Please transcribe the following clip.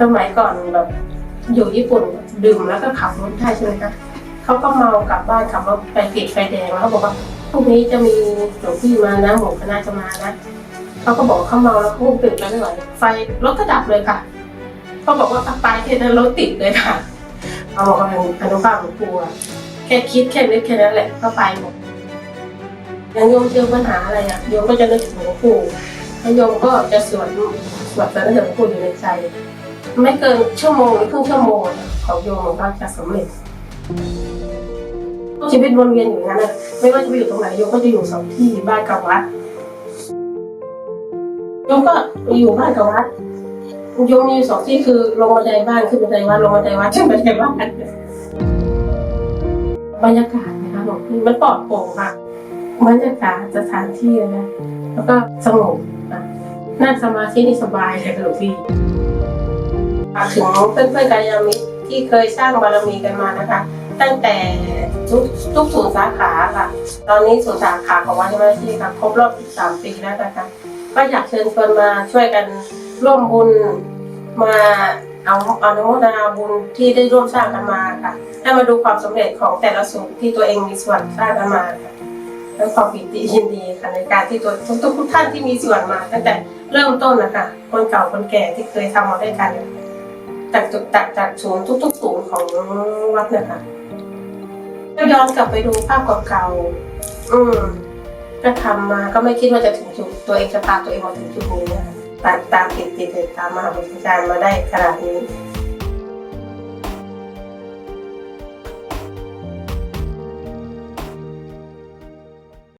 สมัยก่อนแบบอยู่ญี่ปุ่นดื่มแล้วก็ขับรถได้ใช่ไหมคะเขาก็เมากลับบ้านขับรถไปติดไฟแดงแล้วเขาบอกว่าพรุ่งนี้จะมีหลวงพี่มานะหมู่คณะจะมานะเขาก็บอกเขาเมาแล้วเขาตื่นมาไม่ไหวไฟรถก็ดับเลยค่ะเขาบอกว่าไปแค่นั้นรถติดเลยค่ะเขาบอกว่าอนุภาพของครูแค่คิดแค่นึกแค่นั้นแหละก็ไปหมดอย่างโยมเจอปัญหาอะไรอะโยมก็จะนึกถึงหลวงปู่แล้วโยมก็จะสวดสวดสรรเสริญหลวงปู่อยู่ในใจ ไม่เกินชั่วโมงหรือครึ่งชั่วโมงของโยมก็จะสำเร็จชีวิตวนเวียนอยู่างนั้นนะไม่ว่าจะไปอยู่ตรงไหนโยมก็จะอยู่สองที่บ้านกับวัดโยมก็อยู่บ้านกับวัดโยมมีสองที่คือลงบันไดบ้านขึ้นบันไดวัดลงบันไดวัดขึ้นบันไดบ้านบรรยากาศนะคะหลวงพี่มันปลอดโปร่งค่ะบรรยากาศสถานที่นะแล้วก็สงบนะนั่งสมาธินี่สบายเลยค่ะหลวงพี่าถึงเพื่อนๆกายามิตรที่เคยสร้างบารมีกันมานะคะ ตั้งแต่ทุกทุกศูนย์สาขาค่ะ ตอนนี้ศูนย์สาขาของวัดยมราชีค่ะครบรอบ 13 ปีแล้วนะคะก็อยากเชิญชวนมาช่วยกันร่วมบุญมาเอาอนุโมทนาบุญที่ได้ร่วมสร้างกันมาค่ะให้มาดูความสำเร็จของแต่ละศูนที่ตัวเองมีส่วนสร้างกันมาค่ะและความปิติยินดีค่ะในการที่ตัวทุกทุกท่านที่มีส่วนมา ตั้งแต่เริ่มต้นนะคะคนเก่าคนแก่ที่เคยทำมาด้วยกัน จากจุดจากจากศูนย์ทุกๆศูนย์ของวัดเนี่ยค่ะก็ย้อนกลับไปดูภาพเก่าๆอืมก็ทำมาก็ไม่คิดว่าจะถึงจุดตัวเองจะพาตัวเองมาถึงจุดนี้นะคะตามตามติดติดติดตามมหาวิทยาลัยมาได้ขนาดนี้